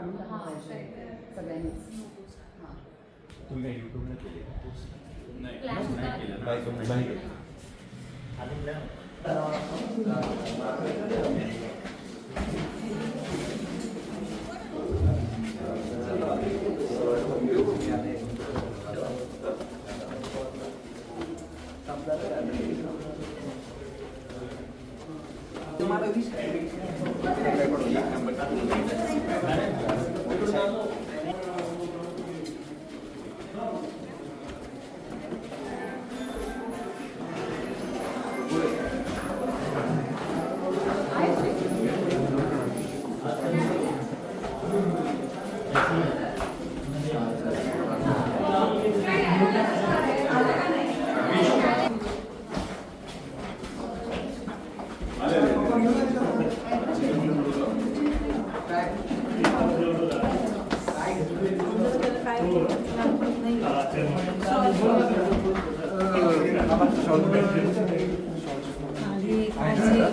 काढून टाकलं हां, पाहिजे सगळ्यांनीच हां तुम्ही काही युट्यूबला केले का post? Plan होता. नाही केलं. नाही केलं. नाही केलं.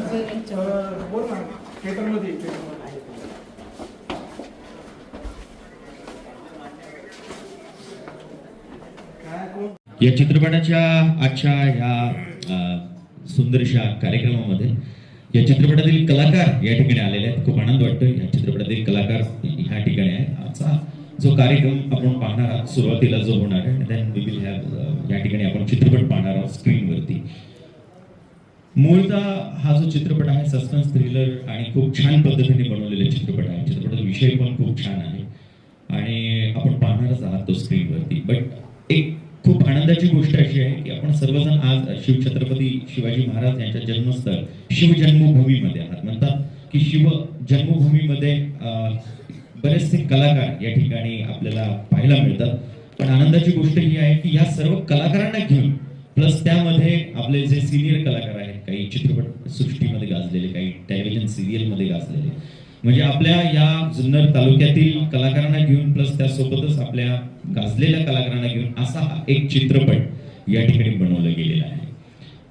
बोल ना. थिएटरमध्ये या चित्रपटाच्या आजच्या ह्या सुंदरशा कार्यक्रमामध्ये या चित्रपटातील कलाकार या ठिकाणी आलेले आहेत. खूप आनंद वाटतोय. या चित्रपटातील कलाकार ह्या ठिकाणी आहे आजचा जो कार्यक्रम आपण पाहणार आहोत सुरुवातीला जो होणार आहे या ठिकाणी आपण चित्रपट पाहणार आहोत स्क्रीनवरती मूळतः हा जो चित्रपट आहे सस्पेन्स थ्रिलर आणि खूप छान पद्धतीने बनवलेला चित्रपट आहे. चित्रपटाचा विषय पण खूप छान आहे. आणि आपण पाहणारच आहात तो स्क्रीनवरती बट एक खूप आनंदाची गोष्ट अशी आहे की आपण सर्वजण आज शिवछत्रपती शिवाजी महाराज यांच्या जन्मस्थळ शिवजन्मभूमीमध्ये आहात. म्हणतात की शिव जन्मभूमीमध्ये बरेचसे कलाकार या ठिकाणी आपल्याला पाहायला मिळतात. पण आनंदाची गोष्ट ही आहे की या सर्व कलाकारांना घेऊन प्लस त्यामध्ये आपले जे सिनियर कलाकार आहेत काही चित्रपट सृष्टीमध्ये गाजलेले काही टेलिव्हिजन सिरियलमध्ये गाजलेले. म्हणजे आपल्या या जुन्नर तालुक्यातील कलाकारांना घेऊन प्लस त्यासोबतच आपल्या गाजलेल्या कलाकारांना घेऊन असा एक चित्रपट या ठिकाणी बनवला गेलेला आहे.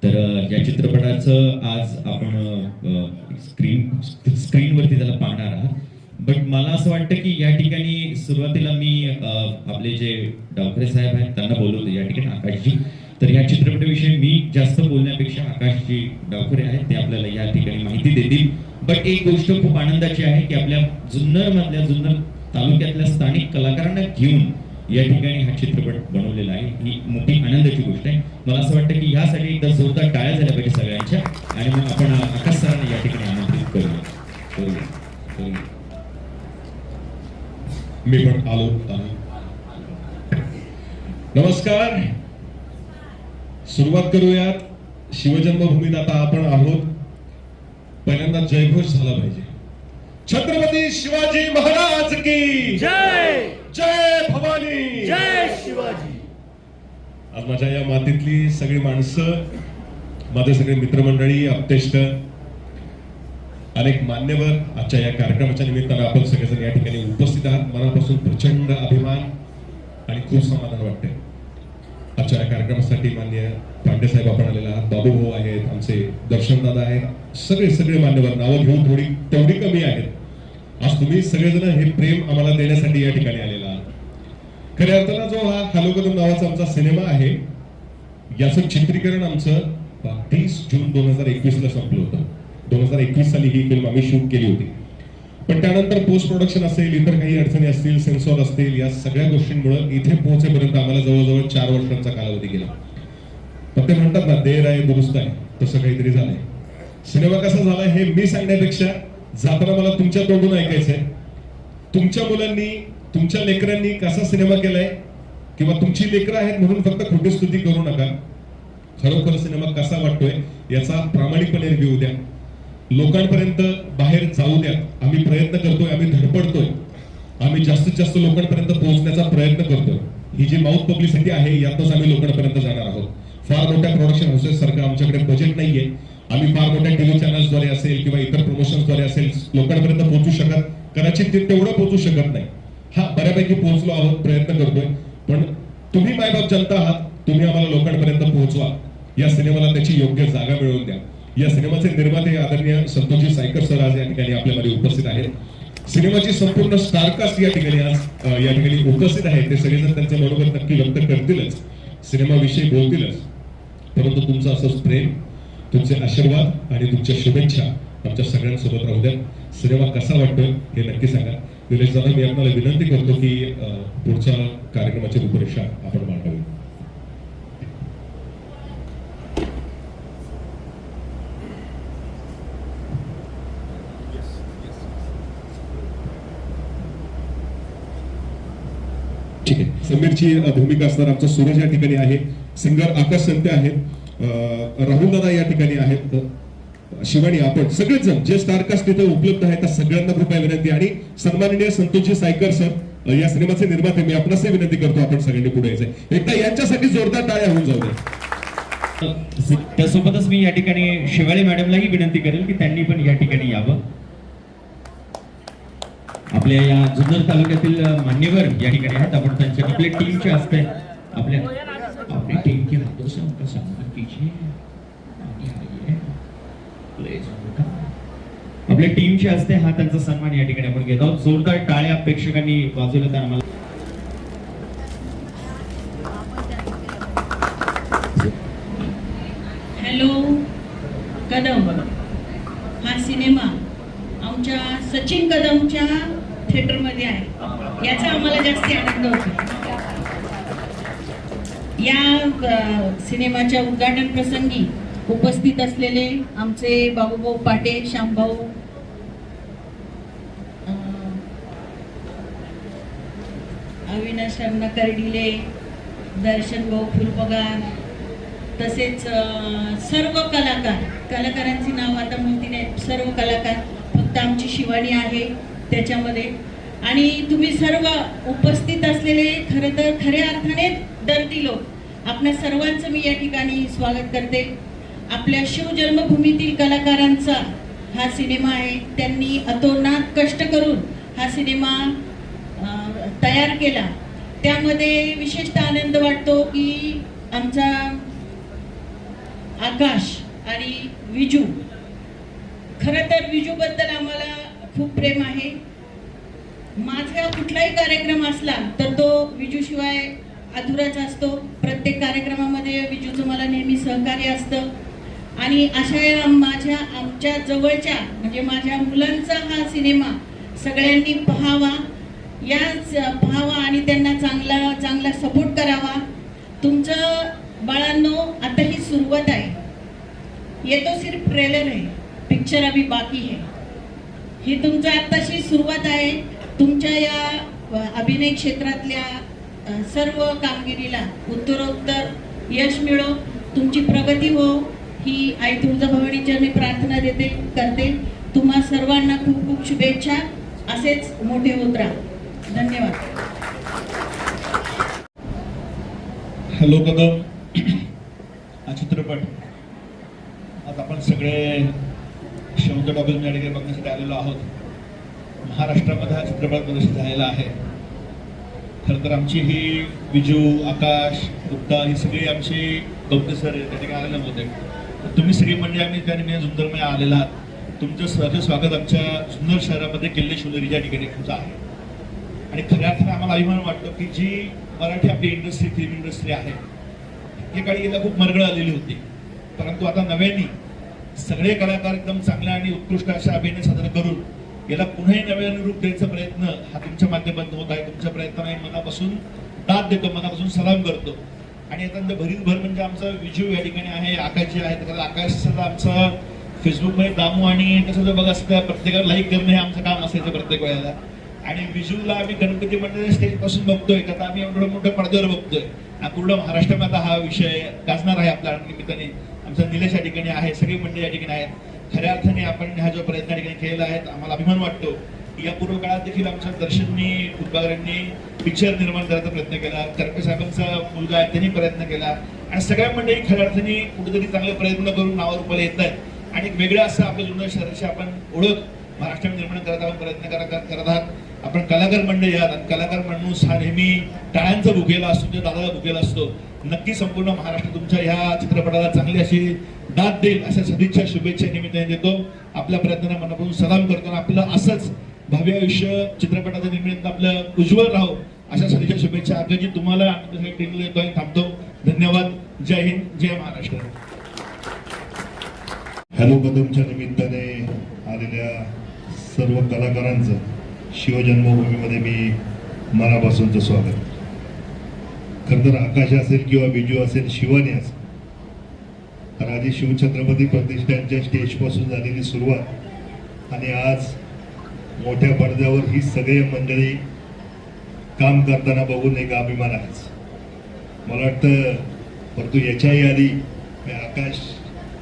तर या चित्रपटाचं आज आपण स्क्रीन स्क्रीनवरती त्याला पाहणार आहात. बट मला असं वाटतं की या ठिकाणी सुरुवातीला मी आपले जे डॉक्टर साहेब आहेत त्यांना बोलवतो. या ठिकाणी आकाशजी तर या चित्रपटाविषयी मी जास्त बोलण्यापेक्षा आकाशजी डावखरे आहेत ते आपल्याला या ठिकाणी माहिती देतील. बट एक गोष्ट खूप आनंदाची आहे की आपल्या जुन्नर मधल्या जुन्नर तालुक्यातल्या स्थानिक कलाकारांना घेऊन या ठिकाणी हा चित्रपट बनवलेला आहे. ही मोठी आनंदाची गोष्ट आहे. मला असं वाटतं की यासाठी एकदा जोरदार टाळ्या झाल्या पाहिजे सगळ्यांच्या. आणि मग आपण आकाश सरांना या ठिकाणी आमंत्रित करूया. मी पण आलो आलो. नमस्कार. सुरुवात करूयात. शिवजन्मभूमीत आता आपण आहोत. पहिल्यांदा जयघोष झाला पाहिजे. छत्रपती शिवाजी महाराज की जय! जय भवानी! जय शिवाजी! आज माझ्या या मातीतली सगळी माणसं माझे सगळे मित्रमंडळी अपतेष्ट अनेक मान्यवर आजच्या या कार्यक्रमाच्या निमित्तानं आपण सगळेजण या ठिकाणी उपस्थित आहात. मनापासून प्रचंड अभिमान आणि खूप समाधान वाटते आजच्या या कार्यक्रमासाठी मान्य पांडेसाहेब आपण आलेला आहात बाबू भाऊ आहेत आमचे दर्शनदादा आहेत. सगळे सगळे मान्यवर नावं घेऊन थोडी तेवढी कमी आहेत. आज तुम्ही सगळेजण हे प्रेम आम्हाला देण्यासाठी या ठिकाणी आलेला आहात. खऱ्या अर्थानं जो हा हॅलो कदम नावाचा आमचा सिनेमा आहे याचं चित्रीकरण आमचं तीस जून दोन हजार एकवीस ला संपलं होतं. दोन हजार एकवीस साली ही फिल्म आम्ही शूट केली होती. पण त्यानंतर पोस्ट प्रोडक्शन असेल इतर काही अडचणी असतील सेन्सॉर असतील या सगळ्या गोष्टींमुळे इथे पोहोचेपर्यंत आम्हाला जवळजवळ चार वर्षांचा कालावधी गेला. पण ते म्हणतात ना देर आहे दुरुस्त आहे. तसं काहीतरी झालंय. सिनेमा कसा झाला हे मी सांगण्यापेक्षा जाताना मला तुमच्या तोंडून ऐकायचंय. तुमच्या मुलांनी तुमच्या लेकरांनी कसा सिनेमा केलाय किंवा तुमची लेकरं आहेत म्हणून फक्त खोटी स्तुती करू नका. खरोखर सिनेमा कसा वाटतोय याचा प्रामाणिकपणे रिव्ह्यू द्या. लोकांपर्यंत बाहेर जाऊ द्या. आम्ही प्रयत्न करतोय आम्ही धडपडतोय. आम्ही जास्तीत जास्त लोकांपर्यंत पोहोचण्याचा प्रयत्न करतोय. ही जी माउथ पब्लिसिटी आहे यातच आम्ही लोकांपर्यंत जाणार आहोत. फार मोठ्या प्रोडक्शन हाऊसेस सारखं आमच्याकडे बजेट नाहीये. आम्ही फार मोठ्या टीव्ही चॅनल्सद्वारे असेल किंवा इतर प्रमोशन्सद्वारे असेल लोकांपर्यंत पोहोचू शकत कदाचित ते तेवढं पोहोचू शकत नाही. हा बऱ्यापैकी पोहोचलो आहोत प्रयत्न करतोय. पण तुम्ही मायबाप जनता आहात तुम्ही आम्हाला लोकांपर्यंत पोहोचवा. या सिनेमाला त्याची योग्य जागा मिळवून द्या. या सिनेमाचे निर्माते आदरणीय संतोषजी सायकर सर आज या ठिकाणी आपल्यामध्ये उपस्थित आहेत. सिनेमाची संपूर्ण स्टारकास्ट या ठिकाणी आज या ठिकाणी उपस्थित आहे ते सगळेजण त्यांचं मनोगत नक्की व्यक्त करतीलच. सिनेमाविषयी बोलतीलच. परंतु तुमचं असंच प्रेम तुमचे आशीर्वाद आणि तुमच्या शुभेच्छा आमच्या सगळ्यांसोबत राहू द्या. सिनेमा कसा वाटतोय हे नक्की सांगा. निलेश जाधव मी आपल्याला विनंती करतो की पुढच्या कार्यक्रमाची रूपरेषा आपण मांडावी ठीक आहे समीरची भूमिका असणार आमचा सूरज या ठिकाणी आहे. सिंगर आकाश संते आहेत. राहुल दादा या ठिकाणी आहेत. शिवानी आपण सगळेच जण जे स्टारकास्ट तिथे उपलब्ध आहेत त्या सगळ्यांना कृपया विनंती. आणि सन्माननीय संतोषजी सायकर सर या सिनेमाचे निर्माते मी आपणास विनंती करतो आपण सगळ्यांनी पुढे यायचं एकदा यांच्यासाठी जोरदार टाळ्या होऊन जाऊ द्या. त्यासोबतच मी या ठिकाणी शिवाळी मॅडमलाही विनंती करेल की त्यांनी पण या ठिकाणी यावं. आपल्या या जुन्नर तालुक्यातील मान्यवर या ठिकाणी आहेत. आपण त्यांच्या आपल्या टीमचे असते आपल्या आपली टीम की हातों से उनका सम्मान कीजिए आपल्या टीमचे असते हा त्यांचा सन्मान या ठिकाणी आपण घेत आहोत. जोरदार टाळ्या प्रेक्षकांनी वाजवल्या तर आम्हाला हॅलो कदम. हा सिनेमा आमच्या सचिन कदमच्या थिएटरमध्ये आहे. याचा आम्हाला जास्ती आनंद होतो. या सिनेमाच्या उद्घाटन प्रसंगी उपस्थित असलेले आमचे बाबूभाऊ पाटे श्यामभाऊ अविनाश अण्णा दर्शन भाऊ फुलपगार तसेच सर्व कलाकार. कलाकारांची नाव आता माहिती नाही सर्व कलाकार. फक्त आमची शिवानी आहे. त्याच्यामध्ये. आणि तुम्ही सर्व उपस्थित असलेले खरं तर खऱ्या अर्थाने दर्दी लोक आपल्या सर्वांचं मी या ठिकाणी स्वागत करते. आपल्या शिवजन्मभूमीतील कलाकारांचा हा सिनेमा आहे. त्यांनी अतोनात कष्ट करून हा सिनेमा तयार केला. त्यामध्ये विशेषतः आनंद वाटतो की आमचा आकाश आणि विजू. खरं तर विजूबद्दल आम्हाला खूप प्रेम आहे. माझा कुठलाही कार्यक्रम असला तर तो विजूशिवाय अधुराच असतो. प्रत्येक कार्यक्रमामध्ये विजूचं मला नेहमी सहकार्य असतं. आणि अशा या माझ्या आमच्या जवळच्या म्हणजे माझ्या मुलांचा हा सिनेमा सगळ्यांनी पहावा. याच पहावा आणि त्यांना चांगला चांगला सपोर्ट करावा. तुमचं बाळांनो आता ही सुरुवात आहे. ये तो सिर्फ ट्रेलर आहे. पिक्चर अभी बाकी है ही तुमचं आत्ताशी सुरुवात आहे. तुमच्या या अभिनय क्षेत्रातल्या सर्व कामगिरीला उत्तरोत्तर यश मिळो. तुमची प्रगती हो ही आई तुळजाभवानीच्या मी प्रार्थना देते करते. तुम्हा सर्वांना खूप खूप शुभेच्छा. असेच मोठे होत राहा. धन्यवाद. हॅलो कदम. हा चित्रपट. आज आपण सगळे शेवंत डॉक्टर या ठिकाणी बघण्यासाठी आलेलो आहोत. महाराष्ट्रामध्ये हा चित्रपट प्रदर्शित झालेला आहे. खरं तर आमची ही विजू आकाश गुप्ता ही सगळी आमची गौते सर त्या ठिकाणी आलेले होते. तर तुम्ही सगळी म्हणजे आम्ही त्या निमित्त सुंदरमय आलेला आहात. तुमचं सहज स्वागत आमच्या सुंदर शहरामध्ये किल्ले शिवनेरी या ठिकाणी तुमचं आहे. आणि खऱ्या अर्थानं आम्हाला अभिमान वाटतो की जी मराठी आपली इंडस्ट्री फिल्म इंडस्ट्री आहे एकेकाळी गेल्या खूप मरगळ आलेली होती. परंतु आता नव्याने सगळे कलाकार एकदम चांगल्या आणि उत्कृष्ट अशा अभिनय सादर करून याला पुन्हा नव्याने रूप द्यायचा प्रयत्न हा तुमच्या माध्यमातून होत आहे. तुमच्या प्रयत्नाने मनापासून दाद देतो मनापासून सलाम करतो. आणि आता भरीत भर म्हणजे आमचा विजू या ठिकाणी आहे आकाश जे आहे तर आकाश सर आमचा फेसबुकमध्ये दामू आणि कसं जर बघा असतं प्रत्येकाला लाईक करणं हे आमचं काम असायचं प्रत्येक वेळेला. आणि विजूला आम्ही गणपती मंडळ स्टेजपासून बघतोय का आता आम्ही एवढं मोठ्या पडद्यावर बघतोय. पूर्ण महाराष्ट्रामध्ये आता हा विषय गाजणार आहे आपल्या निमित्ताने. आमचा निलेश या ठिकाणी आहे सगळी मंडळी या ठिकाणी आहेत. खऱ्या अर्थाने आपण हा जो प्रयत्न या ठिकाणी केलेला आहे आम्हाला अभिमान वाटतो या पूर्व काळात देखील आमच्या दर्शननी उद्भागांनी पिक्चर निर्माण करायचा प्रयत्न केला. करपे साहेबांचा मुलगा आहे त्यांनी प्रयत्न केला. आणि सगळ्या मंडळी खऱ्या अर्थाने कुठेतरी चांगले प्रयत्न करून नावावर रुपाला येत आहेत. आणि एक वेगळं असं आपल्या जुन्या शहराची आपण ओळख महाराष्ट्रात निर्माण करत आहोत प्रयत्न करत आहात. आपण कलाकार मंडळी आहात. आणि कलाकार माणूस हा नेहमी टाळ्यांचा भुकेला असतो तो दादाला भुकेला असतो. नक्की संपूर्ण महाराष्ट्र तुमच्या ह्या चित्रपटाला चांगली अशी दाद देईल अशा सदिच्छा शुभेच्छा निमित्ताने देतो. आपल्या प्रयत्नांना मनापासून सलाम करतो आणि आपलं असंच भावी आयुष्य चित्रपटाच्या निमित्त आपलं उज्ज्वल राहो. अशा सदिच्छा शुभेच्छा अगदी तुम्हाला आणि टीमला येतोय थांबतो. धन्यवाद. जय हिंद जय महाराष्ट्र. हॅलो कदमच्या निमित्ताने आलेल्या सर्व कलाकारांचं शिवजन्मभूमीमध्ये मी मनापासूनचं स्वागत. खरं तर आकाश असेल किंवा बिजू असेल शिवानी असेल. राजे शिवछत्रपती प्रतिष्ठानच्या स्टेजपासून झालेली सुरुवात. आणि आज मोठ्या पडद्यावर ही सगळी मंडळी काम करताना बघून एक अभिमान आहेच. मला वाटतं परंतु याच्याही आधी मी आकाश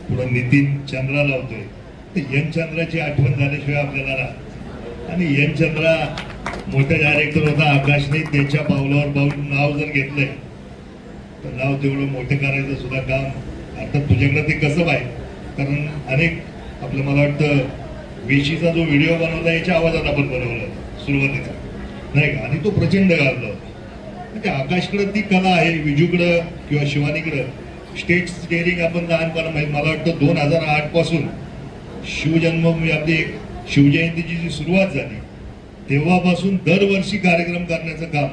पुढं नितीन चंद्रा लावतोय. तर यन चंद्राची आठवण झाल्याशिवाय आपल्याला राहत आणि यन चंद्रा मोठा डायरेक्टर होता आकाशने त्याच्या पावलावर पाऊल नाव जर घेतलंय तर नाव तेवढं मोठं करायचं सुद्धा काम आता तुझ्याकडे ते कसं आहे कारण अनेक आपलं मला वाटतं वेशीचा जो व्हिडिओ बनवला याच्या आवाजात आपण बनवलं सुरुवातीचा. नाही का? आणि तो प्रचंड गाजला म्हणजे आकाशकडं ती कला आहे विजूकडं किंवा शिवानीकडं स्टेज स्टेअरिंग आपण लहानपणा माहीत मला वाटतं दोन हजार आठपासून शिवजन्म आपली एक शिवजयंतीची जी सुरुवात झाली तेव्हापासून दरवर्षी कार्यक्रम करण्याचं काम.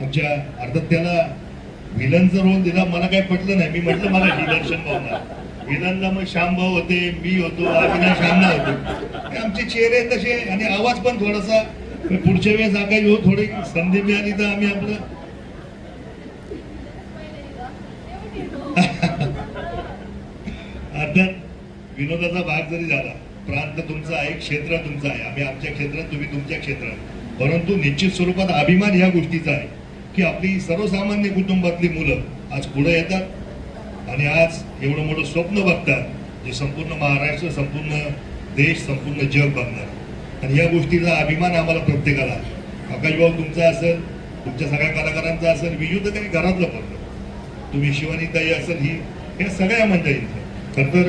आमच्या अर्थात त्याला विलनचा रोल दिला मला काही पटलं नाही. मी म्हटलं मला ही भावना विलनला मग श्यामभाऊ होते मी होतो अविनाश अण्णा होतो. आमचे चेहरे तसे आणि आवाज पण थोडासा. पुढच्या वेळेस आकाश येऊ थोडी संधी मिळाली तर आम्ही आपलं अर्थात विनोदाचा भाग जरी झाला प्रांत तुमचा आहे क्षेत्र तुमचं आहे. आम्ही आमच्या क्षेत्रात तुम्ही तुमच्या क्षेत्रात. परंतु निश्चित स्वरूपात अभिमान ह्या गोष्टीचा आहे की आपली सर्वसामान्य कुटुंबातली मुलं आज पुढे येतात आणि आज एवढं मोठं स्वप्न बघतात जे संपूर्ण महाराष्ट्र संपूर्ण देश संपूर्ण जग बघणार. आणि या गोष्टीचा अभिमान आम्हाला प्रत्येकाला आकाशभाऊ तुमचा असेल तुमच्या सगळ्या कलाकारांचा असेल विजू तर काही घरातलं पडलं तुम्ही शिवानीताई असेल ही या सगळ्या मंडळींचं. खरं तर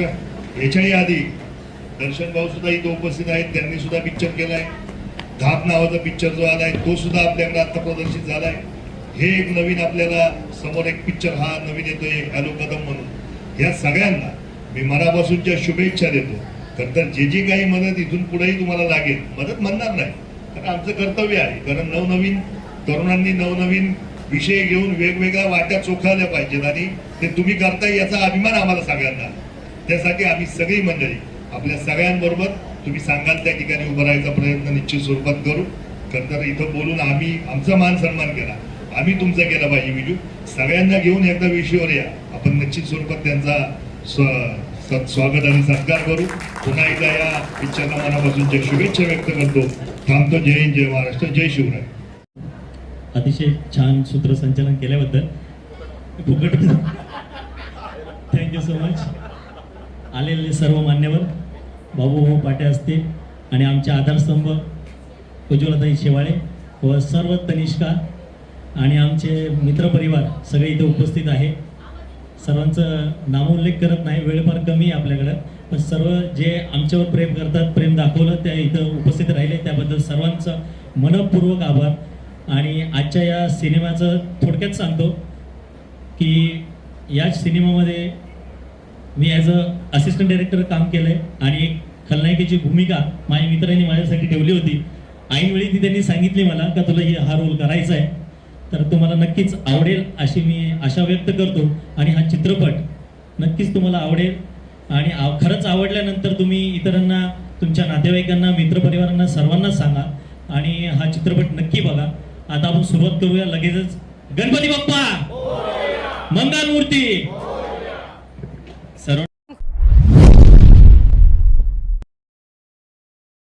याच्याही आधी दर्शन भाऊ सुद्धा इथं उपस्थित आहेत. त्यांनी सुद्धा पिक्चर केलाय. धाप नावाचा पिक्चर जो आलाय तो सुद्धा आपल्याकडे आता प्रदर्शित झालाय. हे एक नवीन आपल्याला समोर एक पिक्चर हा नवीन येतोय हॅलो कदम म्हणून. या सगळ्यांना मी मनापासूनच्या शुभेच्छा देतो. खरंतर जे जी काही मदत इथून पुढेही तुम्हाला लागेल मदत म्हणणार नाही. कारण आमचं कर्तव्य आहे. कारण नवनवीन तरुणांनी नवनवीन विषय घेऊन वेगवेगळ्या वाट्या चोखावल्या पाहिजेत. आणि ते तुम्ही करताय याचा अभिमान आम्हाला सगळ्यांना. त्यासाठी आम्ही सगळी मंडळी आपल्या सगळ्यांबरोबर तुम्ही सांगाल त्या ठिकाणी उभं राहायचा प्रयत्न निश्चित स्वरूपात करू. खरं तर इथं बोलून आम्ही आमचा मान सन्मान केला. आम्ही तुमचा केला पाहिजे विजू. सगळ्यांना घेऊन एकदा विषयावर या. आपण निश्चित स्वरूपात त्यांचा स्व- स्वागत आणि सत्कार करू. पुन्हा एकदा या पिक्चरला मनापासूनच्या शुभेच्छा व्यक्त करतो. थांबतो जय हिंद जय महाराष्ट्र जय शिवराय. अतिशय छान सूत्रसंचालन केल्याबद्दल फुकट. थँक्यू सो मच आलेले सर्व मान्यवर बाबू पाटे असतील आणि आमचे आधारस्तंभ उज्ज्वलताई शेवाळे व सर्व तनिष्का आणि आमचे मित्रपरिवार सगळे इथे उपस्थित आहे. सर्वांचं नामोल्लेख करत नाही वेळ फार कमी आहे आपल्याकडं. पण सर्व जे आमच्यावर प्रेम करतात प्रेम दाखवलं त्या इथं उपस्थित राहिले. त्याबद्दल सर्वांचं मनपूर्वक आभार. आणि आजच्या या सिनेमाचं थोडक्यात सांगतो की या सिनेमामध्ये मी ॲज अ असिस्टंट डायरेक्टर काम केलं आहे आणि एक खलनायिकेची भूमिका माझ्या मित्रांनी माझ्यासाठी ठेवली होती. ऐनवेळी ती त्यांनी सांगितली मला का तुला हा रोल करायचा आहे. तर तुम्हाला नक्कीच आवडेल अशी मी आशा व्यक्त करतो. आणि हा चित्रपट नक्कीच तुम्हाला आवडेल. आणि आव खरंच आवडल्यानंतर तुम्ही इतरांना तुमच्या नातेवाईकांना मित्रपरिवारांना सर्वांना सांगा. आणि हा चित्रपट नक्की बघा. आता आपण सुरुवात करूया. लगेचच. गणपती बाप्पा! मंगल मूर्ती